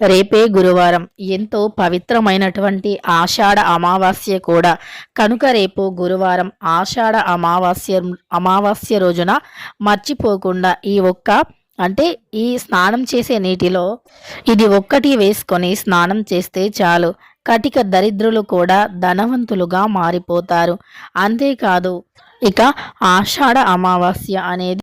రేపే గురువారం. ఎంతో పవిత్రమైనటువంటి ఆషాఢ అమావాస్య కూడా. కనుక రేపు గురువారం ఆషాఢ అమావాస్య అమావాస్య రోజున మర్చిపోకుండా ఈ ఒక్క అంటే ఈ స్నానం చేసే నీటిలో ఇది ఒక్కటి వేసుకొని స్నానం చేస్తే చాలు. కటిక దరిద్రులు కూడా ధనవంతులుగా మారిపోతారు. అంతేకాదు ఇక ఆషాఢ అమావాస్య అనేది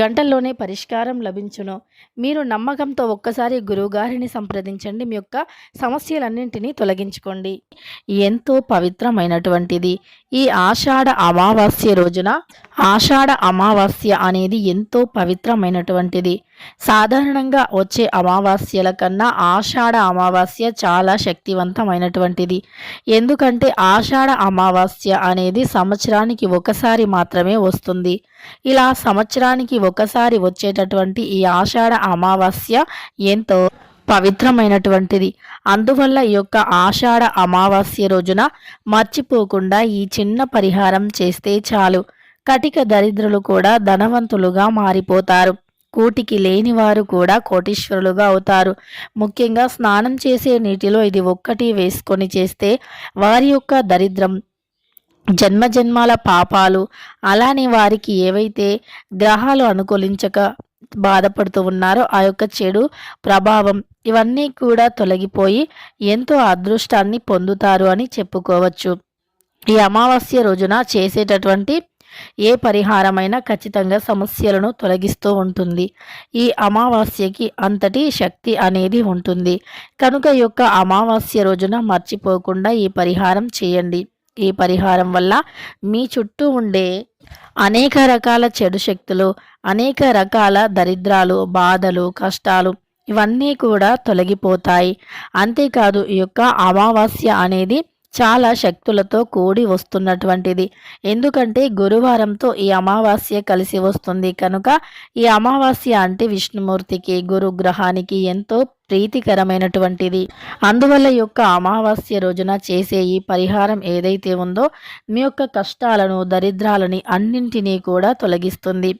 గంటల్లోనే పరిష్కారం లభించును. మీరు నమ్మకంతో ఒక్కసారి గురువుగారిని సంప్రదించండి. మీ యొక్క సమస్యలన్నింటినీ తొలగించుకోండి. ఎంతో పవిత్రమైనటువంటిది. ఈ ఆషాఢ అమావాస్య రోజున ఆషాఢ అమావాస్య అనేది ఎంతో పవిత్రమైనటువంటిది. సాధారణంగా వచ్చే అమావాస్యల కన్నా ఆషాఢ అమావాస్య చాలా శక్తివంతమైనటువంటిది. ఎందుకంటే ఆషాఢ అమావాస్య అనేది సంవత్సరానికి ఒకసారి మాత్రమే వస్తుంది. ఇలా సంవత్సరానికి ఒకసారి వచ్చేటటువంటి ఈ ఆషాఢ అమావాస్య ఎంతో పవిత్రమైనటువంటిది. అందువల్ల ఈ యొక్క ఆషాఢ అమావాస్య రోజున మర్చిపోకుండా ఈ చిన్న పరిహారం చేస్తే చాలు. కటిక దరిద్రులు కూడా ధనవంతులుగా మారిపోతారు. కూటికి లేని వారు కూడా కోటీశ్వరులుగా అవుతారు. ముఖ్యంగా స్నానం చేసే నీటిలో ఇది ఒక్కటి వేసుకొని చేస్తే వారి యొక్క దరిద్రం జన్మజన్మాల పాపాలు అలానే వారికి ఏవైతే గ్రహాలు అనుకూలించక బాధపడుతూ ఉన్నారో ఆ యొక్క చెడు ప్రభావం ఇవన్నీ కూడా తొలగిపోయి ఎంతో అదృష్టాన్ని పొందుతారు అని చెప్పుకోవచ్చు. ఈ అమావాస్య రోజున చేసేటటువంటి ఏ పరిహారమైనా ఖచ్చితంగా సమస్యలను తొలగిస్తూ ఉంటుంది. ఈ అమావాస్యకి అంతటి శక్తి అనేది ఉంటుంది. కనుక యొక్క అమావాస్య రోజున మర్చిపోకుండా ఈ పరిహారం చేయండి. ఈ పరిహారం వల్ల మీ చుట్టూ ఉండే అనేక రకాల చెడు శక్తులు అనేక రకాల దరిద్రాలు బాధలు కష్టాలు ఇవన్నీ కూడా తొలగిపోతాయి. అంతేకాదు ఈ యొక్క అమావాస్య అనేది చాలా శక్తులతో కూడి వస్తున్నటువంటిది. ఎందుకంటే గురువారంతో ఈ అమావాస్య కలిసి వస్తుంది. కనుక ఈ అమావాస్య అంటే విష్ణుమూర్తికి గురు గ్రహానికి ఎంతో ప్రీతికరమైనటువంటిది. అందువల్ల యొక్క అమావాస్య రోజున చేసే ఈ పరిహారం ఏదైతే ఉందో మీ యొక్క కష్టాలను దరిద్రాలని అన్నింటినీ కూడా తొలగిస్తుంది.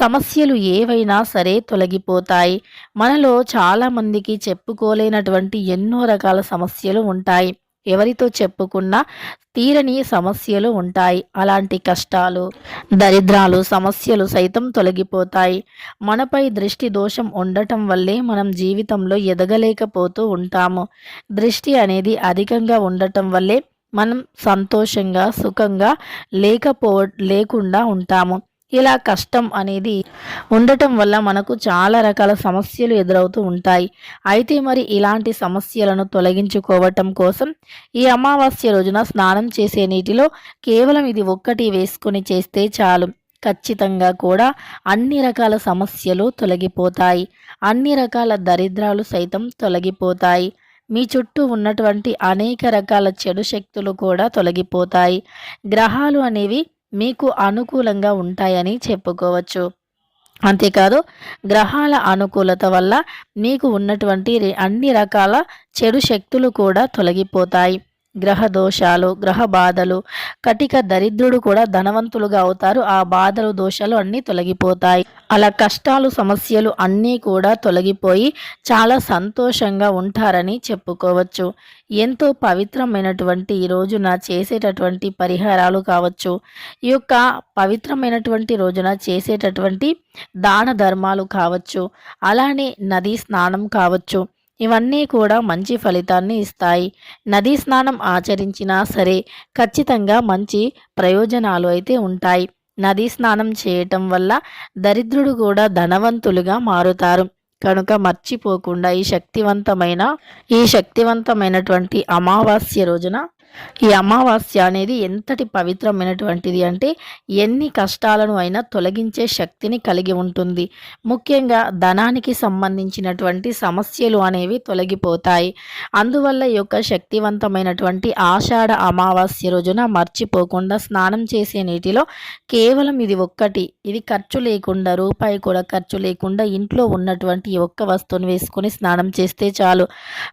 సమస్యలు ఏవైనా సరే తొలగిపోతాయి. మనలో చాలామందికి చెప్పుకోలేనటువంటి ఎన్నో రకాల సమస్యలు ఉంటాయి. ఎవరితో చెప్పుకున్నా తీరని సమస్యలు ఉంటాయి. అలాంటి కష్టాలు దరిద్రాలు సమస్యలు సైతం తొలగిపోతాయి. మనపై దృష్టి దోషం ఉండటం వల్లే మనం జీవితంలో ఎదగలేకపోతూ ఉంటాము. దృష్టి అనేది అధికంగా ఉండటం వల్లే మనం సంతోషంగా సుఖంగా లేకపో లేకుండా ఉంటాము. ఇలా కష్టం అనేది ఉండటం వల్ల మనకు చాలా రకాల సమస్యలు ఎదురవుతూ ఉంటాయి. అయితే మరి ఇలాంటి సమస్యలను తొలగించుకోవటం కోసం ఈ అమావాస్య రోజున స్నానం చేసే నీటిలో కేవలం ఇది ఒక్కటి వేసుకొని చేస్తే చాలు. ఖచ్చితంగా కూడా అన్ని రకాల సమస్యలు తొలగిపోతాయి. అన్ని రకాల దరిద్రాలు సైతం తొలగిపోతాయి. మీ చుట్టూ ఉన్నటువంటి అనేక రకాల చెడు శక్తులు కూడా తొలగిపోతాయి. గ్రహాలు అనేవి మీకు అనుకూలంగా ఉంటాయని చెప్పుకోవచ్చు. అంతేకాదు గ్రహాల అనుకూలత వల్ల మీకు ఉన్నటువంటి అన్ని రకాల చెడు శక్తులు కూడా తొలగిపోతాయి. గ్రహ దోషాలు గ్రహ బాధలు కటిక దరిద్రుడు కూడా ధనవంతులుగా అవుతారు. ఆ బాధలు దోషాలు అన్నీ తొలగిపోతాయి. అలా కష్టాలు సమస్యలు అన్నీ కూడా తొలగిపోయి చాలా సంతోషంగా ఉంటారని చెప్పుకోవచ్చు. ఎంతో పవిత్రమైనటువంటి ఈ రోజున చేసేటటువంటి పరిహారాలు కావచ్చు. ఈ యొక్క పవిత్రమైనటువంటి రోజున చేసేటటువంటి దాన ధర్మాలు కావచ్చు. అలానే నదీ స్నానం కావచ్చు. ఇవన్నీ కూడా మంచి ఫలితాన్ని ఇస్తాయి. నదీ స్నానం ఆచరించినా సరే ఖచ్చితంగా మంచి ప్రయోజనాలు అయితే ఉంటాయి. నదీ స్నానం చేయటం వల్ల దరిద్రుడు కూడా ధనవంతులుగా మారుతారు. కనుక మర్చిపోకుండా ఈ శక్తివంతమైన ఈ శక్తివంతమైనటువంటి అమావాస్య రోజున ఈ అమావాస్య అనేది ఎంతటి పవిత్రమైనటువంటిది అంటే ఎన్ని కష్టాలను అయినా తొలగించే శక్తిని కలిగి ఉంటుంది. ముఖ్యంగా ధనానికి సంబంధించినటువంటి సమస్యలు అనేవి తొలగిపోతాయి. అందువల్ల ఈ యొక్క శక్తివంతమైనటువంటి ఆషాఢ అమావాస్య రోజున మర్చిపోకుండా స్నానం చేసే నీటిలో కేవలం ఇది ఒక్కటి. ఇది ఖర్చు లేకుండా రూపాయి కూడా ఖర్చు లేకుండా ఇంట్లో ఉన్నటువంటి ఒక్క వస్తువును వేసుకొని స్నానం చేస్తే చాలు.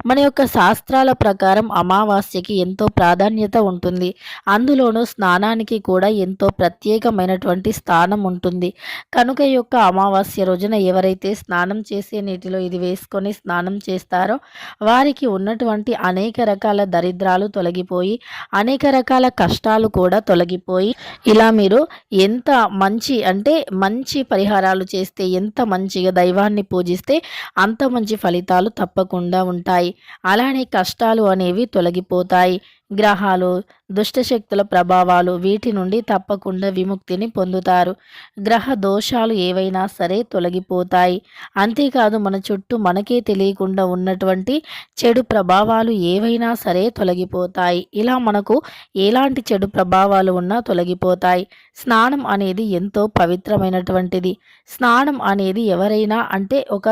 మన యొక్క శాస్త్రాల ప్రకారం అమావాస్యకి ఎంతో ప్రాధాన్యత ఉంటుంది. అందులోనూ స్నానానికి కూడా ఎంతో ప్రత్యేకమైనటువంటి స్థానం ఉంటుంది. కనుక యొక్క అమావాస్య రోజున ఎవరైతే స్నానం చేసే నీటిలో ఇది వేసుకొని స్నానం చేస్తారో వారికి ఉన్నటువంటి అనేక రకాల దరిద్రాలు తొలగిపోయి అనేక రకాల కష్టాలు కూడా తొలగిపోయి ఇలా మీరు ఎంత మంచి అంటే మంచి పరిహారాలు చేస్తే ఎంత మంచిగా దైవాన్ని పూజిస్తే అంత మంచి ఫలితాలు తప్పకుండా ఉంటాయి. అలానే కష్టాలు అనేవి తొలగిపోతాయి. గ్రహాలు దుష్టశక్తుల ప్రభావాలు వీటి నుండి తప్పకుండా విముక్తిని పొందుతారు. గ్రహ దోషాలు ఏవైనా సరే తొలగిపోతాయి. అంతేకాదు మన చుట్టూ మనకే తెలియకుండా ఉన్నటువంటి చెడు ప్రభావాలు ఏవైనా సరే తొలగిపోతాయి. ఇలా మనకు ఎలాంటి చెడు ప్రభావాలు ఉన్నా తొలగిపోతాయి. స్నానం అనేది ఎంతో పవిత్రమైనటువంటిది. స్నానం అనేది ఎవరైనా అంటే ఒక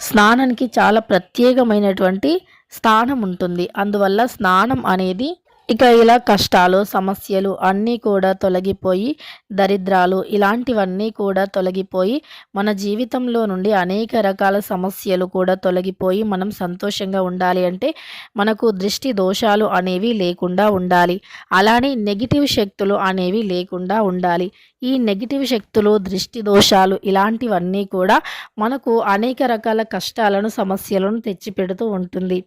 స్నానానికి చాలా ప్రత్యేకమైనటువంటి స్థానం ఉంటుంది. అందువల్ల స్నానం అనేది ఇక ఇలా కష్టాలు సమస్యలు అన్నీ కూడా తొలగిపోయి దరిద్రాలు ఇలాంటివన్నీ కూడా తొలగిపోయి మన జీవితంలో నుండి అనేక రకాల సమస్యలు కూడా తొలగిపోయి మనం సంతోషంగా ఉండాలి అంటే మనకు దృష్టి దోషాలు అనేవి లేకుండా ఉండాలి. అలానే నెగిటివ్ శక్తులు అనేవి లేకుండా ఉండాలి. ఈ నెగిటివ్ శక్తులు దృష్టి దోషాలు ఇలాంటివన్నీ కూడా మనకు అనేక రకాల కష్టాలను సమస్యలను తెచ్చిపెడుతూ ఉంటుంది.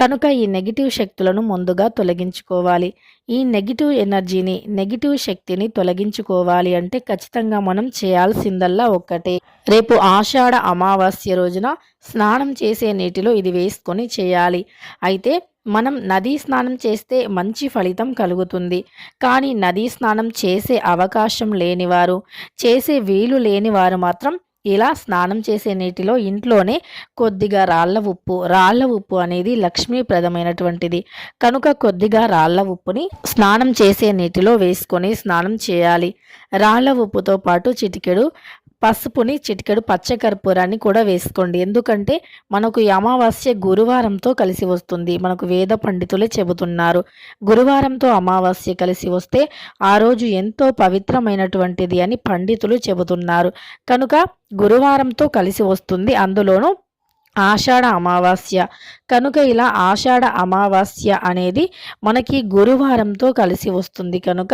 కనుక ఈ నెగిటివ్ శక్తులను ముందుగా తొలగించుకోవాలి. ఈ నెగిటివ్ ఎనర్జీని నెగిటివ్ శక్తిని తొలగించుకోవాలి అంటే ఖచ్చితంగా మనం చేయాల్సిందల్లా ఒక్కటే. రేపు ఆషాఢ అమావాస్య రోజున స్నానం చేసే నీటిలో ఇది వేసుకొని చేయాలి. అయితే మనం నదీ స్నానం చేస్తే మంచి ఫలితం కలుగుతుంది. కానీ నదీ స్నానం చేసే అవకాశం లేనివారు చేసే వీలు లేనివారు మాత్రం ఇలా స్నానం చేసే నీటిలో ఇంట్లోనే కొద్దిగా రాళ్ళ ఉప్పు. రాళ్ళ ఉప్పు అనేది లక్ష్మీప్రదమైనటువంటిది. కనుక కొద్దిగా రాళ్ళ ఉప్పుని స్నానం చేసే నీటిలో వేసుకొని స్నానం చేయాలి. రాళ్ళ ఉప్పుతో పాటు చిటికెడు పసుపుని చిటికెడు పచ్చకర్పూరాన్ని కూడా వేసుకోండి. ఎందుకంటే మనకు ఈ అమావాస్య గురువారంతో కలిసి వస్తుంది. మనకు వేద పండితులే చెబుతున్నారు. గురువారంతో అమావాస్య కలిసి వస్తే ఆ రోజు ఎంతో పవిత్రమైనటువంటిది అని పండితులు చెబుతున్నారు. కనుక గురువారంతో కలిసి వస్తుంది. అందులోనూ ఆషాఢ అమావాస్య కనుక ఇలా ఆషాఢ అమావాస్య అనేది మనకి గురువారంతో కలిసి వస్తుంది. కనుక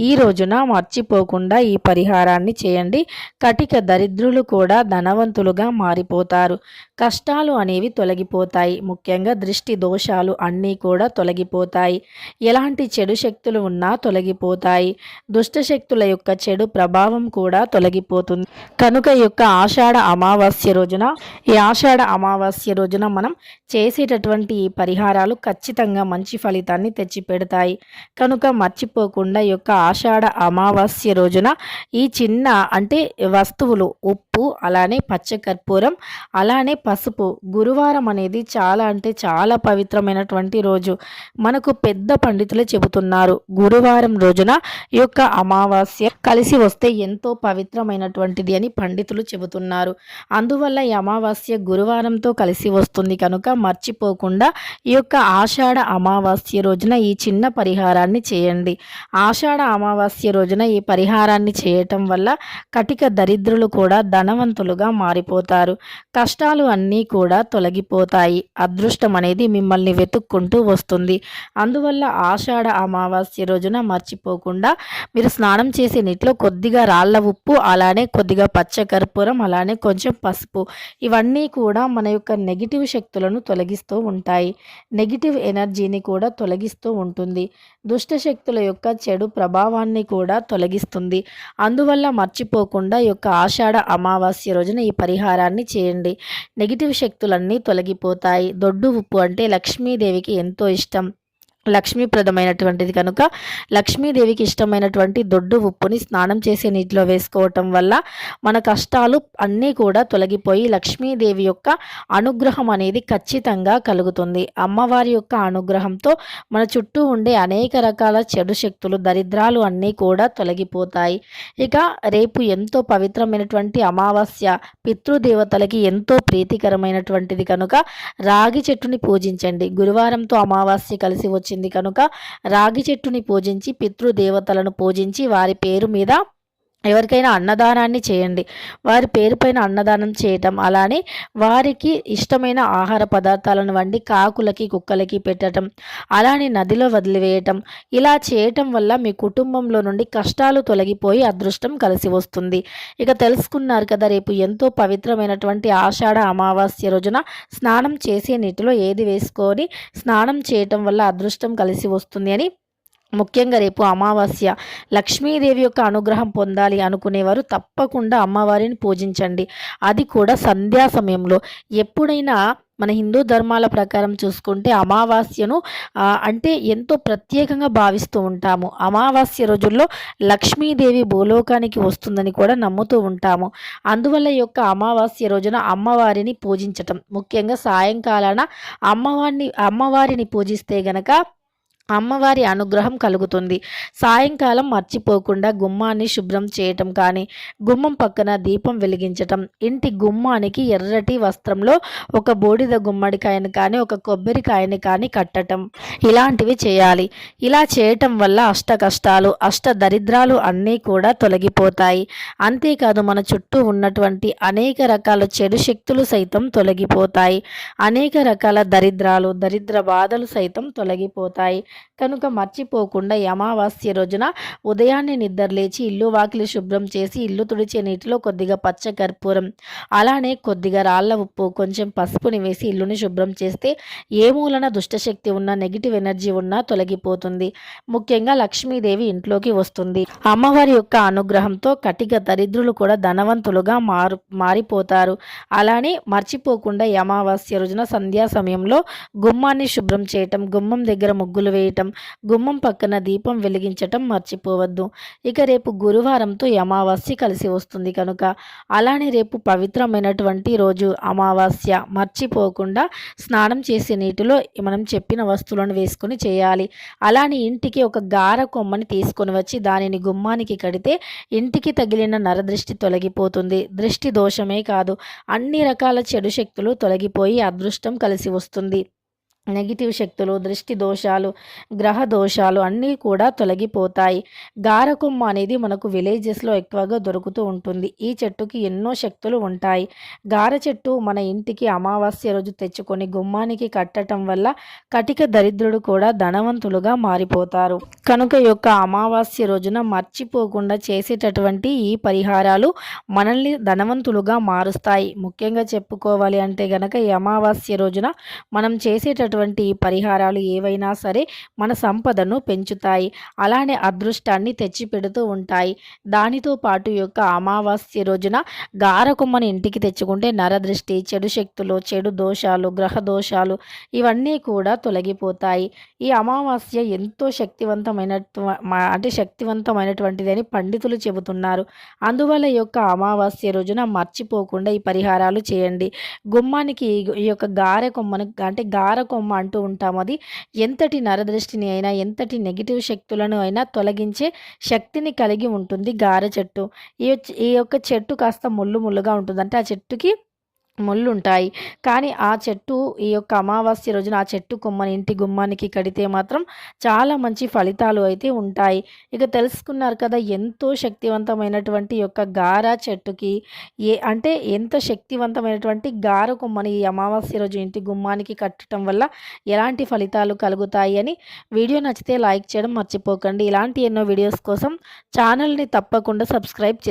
ఈ రోజున మర్చిపోకుండా ఈ పరిహారాన్ని చేయండి. కటిక దరిద్రులు కూడా ధనవంతులుగా మారిపోతారు. కష్టాలు అనేవి తొలగిపోతాయి. ముఖ్యంగా దృష్టి దోషాలు అన్నీ కూడా తొలగిపోతాయి. ఎలాంటి చెడు శక్తులు ఉన్నా తొలగిపోతాయి. దుష్ట శక్తుల యొక్క చెడు ప్రభావం కూడా తొలగిపోతుంది. కనుక యొక్క ఆషాఢ అమావాస్య రోజున ఈ ఆషాఢ అమావాస్య రోజున మనం చేసి చేసేటటువంటి పరిహారాలు ఖచ్చితంగా మంచి ఫలితాన్ని తెచ్చిపెడతాయి. కనుక మర్చిపోకుండా యొక్క ఆషాఢ అమావాస్య రోజున ఈ చిన్న అంటే వస్తువులు ఉప్పు అలానే పచ్చకర్పూరం అలానే పసుపు. గురువారం అనేది చాలా అంటే చాలా పవిత్రమైనటువంటి రోజు. మనకు పెద్ద పండితులే చెబుతున్నారు. గురువారం రోజున ఈ యొక్క అమావాస్య కలిసి వస్తే ఎంతో పవిత్రమైనటువంటిది అని పండితులు చెబుతున్నారు. అందువల్ల ఈ అమావాస్య గురువారంతో కలిసి వస్తుంది కనుక మర్చిపోకుండా ఈ యొక్క ఆషాఢ అమావాస్య రోజున ఈ చిన్న పరిహారాన్ని చేయండి. ఆషాఢ అమావాస్య రోజున ఈ పరిహారాన్ని చేయటం వల్ల కటిక దరిద్రులు కూడా ధనవంతులుగా మారిపోతారు. కష్టాలు అన్నీ కూడా తొలగిపోతాయి. అదృష్టం అనేది మిమ్మల్ని వెతుక్కుంటూ వస్తుంది. అందువల్ల ఆషాఢ అమావాస్య రోజున మర్చిపోకుండా మీరు స్నానం చేసే నీటిలో కొద్దిగా రాళ్ళ ఉప్పు అలానే కొద్దిగా పచ్చకర్పూరం అలానే కొంచెం పసుపు ఇవన్నీ కూడా మన యొక్క నెగిటివ్ శక్తులను తొలగిస్తూ ఉంటాయి. నెగిటివ్ ఎనర్జీని కూడా తొలగిస్తూ ఉంటుంది. దుష్ట శక్తుల యొక్క చెడు ప్రభావాన్ని కూడా తొలగిస్తుంది. అందువల్ల మర్చిపోకుండా ఈ యొక్క ఆషాఢ అమావాస్య రోజున ఈ పరిహారాన్ని చేయండి. నెగిటివ్ శక్తులన్నీ తొలగిపోతాయి. దొడ్డు ఉప్పు అంటే లక్ష్మీదేవికి ఎంతో ఇష్టం. లక్ష్మీప్రదమైనటువంటిది కనుక లక్ష్మీదేవికి ఇష్టమైనటువంటి దొడ్డు ఉప్పుని స్నానం చేసే నీటిలో వేసుకోవటం వల్ల మన కష్టాలు అన్నీ కూడా తొలగిపోయి లక్ష్మీదేవి యొక్క అనుగ్రహం అనేది ఖచ్చితంగా కలుగుతుంది. అమ్మవారి యొక్క అనుగ్రహంతో మన చుట్టూ ఉండే అనేక రకాల చెడు శక్తులు దరిద్రాలు అన్నీ కూడా తొలగిపోతాయి. ఇక రేపు ఎంతో పవిత్రమైనటువంటి అమావాస్య పితృదేవతలకి ఎంతో ప్రీతికరమైనటువంటిది కనుక రాగి చెట్టుని పూజించండి. గురువారంతో అమావాస్య కలిసి వచ్చింది. వచ్చింది కనుక రాగి చెట్టుని పూజించి పితృదేవతలను పూజించి వారి పేరు మీద ఎవరికైనా అన్నదానాన్ని చేయండి. వారి పేరుపైన అన్నదానం చేయటం అలానే వారికి ఇష్టమైన ఆహార పదార్థాలను వండి కాకులకి కుక్కలకి పెట్టడం అలానే నదిలో వదిలివేయటం. ఇలా చేయటం వల్ల మీ కుటుంబంలో నుండి కష్టాలు తొలగిపోయి అదృష్టం కలిసి వస్తుంది. ఇక తెలుసుకున్నారు కదా రేపు ఎంతో పవిత్రమైనటువంటి ఆషాఢ అమావాస్య రోజున స్నానం చేసే నీటిలో ఏది వేసుకొని స్నానం చేయటం వల్ల అదృష్టం కలిసి వస్తుంది అని ముఖ్యంగా రేపు అమావాస్య. లక్ష్మీదేవి యొక్క అనుగ్రహం పొందాలి అనుకునేవారు తప్పకుండా అమ్మవారిని పూజించండి. అది కూడా సంధ్యా సమయంలో. ఎప్పుడైనా మన హిందూ ధర్మాల ప్రకారం చూసుకుంటే అమావాస్యను అంటే ఎంతో ప్రత్యేకంగా భావిస్తూ ఉంటాము. అమావాస్య రోజుల్లో లక్ష్మీదేవి భూలోకానికి వస్తుందని కూడా నమ్ముతూ ఉంటాము. అందువల్ల యొక్క అమావాస్య రోజున అమ్మవారిని పూజించటం. ముఖ్యంగా సాయంకాలాన అమ్మవారిని అమ్మవారిని పూజిస్తే గనక అమ్మవారి అనుగ్రహం కలుగుతుంది. సాయంకాలం మర్చిపోకుండా గుమ్మాన్ని శుభ్రం చేయటం కానీ గుమ్మం పక్కన దీపం వెలిగించటం ఇంటి గుమ్మానికి ఎర్రటి వస్త్రంలో ఒక బూడిద గుమ్మడికాయను కానీ ఒక కొబ్బరికాయని కానీ కట్టటం ఇలాంటివి చేయాలి. ఇలా చేయటం వల్ల అష్ట కష్టాలు అష్ట దరిద్రాలు అన్నీ కూడా తొలగిపోతాయి. అంతేకాదు మన చుట్టూ ఉన్నటువంటి అనేక రకాల చెడు శక్తులు సైతం తొలగిపోతాయి. అనేక రకాల దరిద్రాలు దరిద్ర బాధలు సైతం తొలగిపోతాయి. కనుక మర్చిపోకుండా అమావాస్య రోజున ఉదయాన్నే నిద్రలేచి ఇల్లు వాకిలి శుభ్రం చేసి ఇల్లు తుడిచే నీటిలో కొద్దిగా పచ్చ కర్పూరం అలానే కొద్దిగా రాళ్ళ ఉప్పు కొంచెం పసుపుని వేసి ఇల్లుని శుభ్రం చేస్తే ఏ మూలన దుష్టశక్తి ఉన్నా నెగిటివ్ ఎనర్జీ ఉన్నా తొలగిపోతుంది. ముఖ్యంగా లక్ష్మీదేవి ఇంట్లోకి వస్తుంది. అమ్మవారి యొక్క అనుగ్రహంతో కటిక దరిద్రులు కూడా ధనవంతులుగా మారు మారిపోతారు. అలానే మర్చిపోకుండా అమావాస్య రోజున సంధ్యా సమయంలో గుమ్మాన్ని శుభ్రం చేయటం గుమ్మం దగ్గర ముగ్గులు వేయడం చేయటం గుమ్మం పక్కన దీపం వెలిగించటం మర్చిపోవద్దు. ఇక రేపు గురువారంతో అమావాస్య కలిసి వస్తుంది కనుక. అలానే రేపు పవిత్రమైనటువంటి రోజు అమావాస్య. మర్చిపోకుండా స్నానం చేసే నీటిలో మనం చెప్పిన వస్తువులను వేసుకొని చేయాలి. అలానే ఇంటికి ఒక గార కొమ్మని తీసుకొని వచ్చి దానిని గుమ్మానికి కడితే ఇంటికి తగిలిన నరదృష్టి తొలగిపోతుంది. దృష్టి దోషమే కాదు అన్ని రకాల చెడు శక్తులు తొలగిపోయి అదృష్టం కలిసి వస్తుంది. నెగిటివ్ శక్తులు దృష్టి దోషాలు గ్రహ దోషాలు అన్నీ కూడా తొలగిపోతాయి. గారకొమ్మ అనేది మనకు విలేజెస్లో ఎక్కువగా దొరుకుతూ ఉంటుంది. ఈ చెట్టుకి ఎన్నో శక్తులు ఉంటాయి. గార చెట్టు మన ఇంటికి అమావాస్య రోజు తెచ్చుకొని గుమ్మానికి కట్టడం వల్ల కటిక దరిద్రుడు కూడా ధనవంతులుగా మారిపోతారు. కనుక యొక్క అమావాస్య రోజున మర్చిపోకుండా చేసేటటువంటి ఈ పరిహారాలు మనల్ని ధనవంతులుగా మారుస్తాయి. ముఖ్యంగా చెప్పుకోవాలి అంటే గనక ఈ అమావాస్య రోజున మనం చేసేటటువంటి చేసేటటువంటి పరిహారాలు ఏవైనా సరే మన సంపదను పెంచుతాయి. అలానే అదృష్టాన్ని తెచ్చిపెడుతూ ఉంటాయి. దానితో పాటు యొక్క అమావాస్య రోజున గారకుమ్మని ఇంటికి తెచ్చుకుంటే నరదృష్టి చెడు శక్తులు చెడు దోషాలు గ్రహ దోషాలు ఇవన్నీ కూడా తొలగిపోతాయి. ఈ అమావాస్య ఎంతో శక్తివంతమైన అంటే శక్తివంతమైనటువంటిది అని పండితులు చెబుతున్నారు. అందువల్ల యొక్క అమావాస్య రోజున మర్చిపోకుండా ఈ పరిహారాలు చేయండి. గుమ్మానికి ఈ యొక్క గారె కొమ్మను అంటే గార కొమ్మ బ్రహ్మ అంటూ ఉంటాం. అది ఎంతటి నరదృష్టిని అయినా ఎంతటి నెగిటివ్ శక్తులను అయినా తొలగించే శక్తిని కలిగి ఉంటుంది గార చెట్టు. ఈ ఈ యొక్క చెట్టు కాస్త ముళ్ళు ముళ్ళుగా ఉంటుంది అంటే ఆ చెట్టుకి ముళ్ళుంటాయి. కానీ ఆ చెట్టు ఈ యొక్క అమావాస్య రోజున ఆ చెట్టు కొమ్మని ఇంటి గుమ్మానికి కడితే మాత్రం చాలా మంచి ఫలితాలు అయితే ఉంటాయి. ఇక తెలుసుకున్నారు కదా ఎంతో శక్తివంతమైనటువంటి యొక్క గార చెట్టుకి ఏ అంటే ఎంత శక్తివంతమైనటువంటి గార కొమ్మని ఈ అమావాస్య రోజు ఇంటి గుమ్మానికి కట్టడం వల్ల ఎలాంటి ఫలితాలు కలుగుతాయి అని వీడియో నచ్చితే లైక్ చేయడం మర్చిపోకండి. ఇలాంటి ఎన్నో వీడియోస్ కోసం ఛానల్ని తప్పకుండా సబ్స్క్రైబ్ చేసి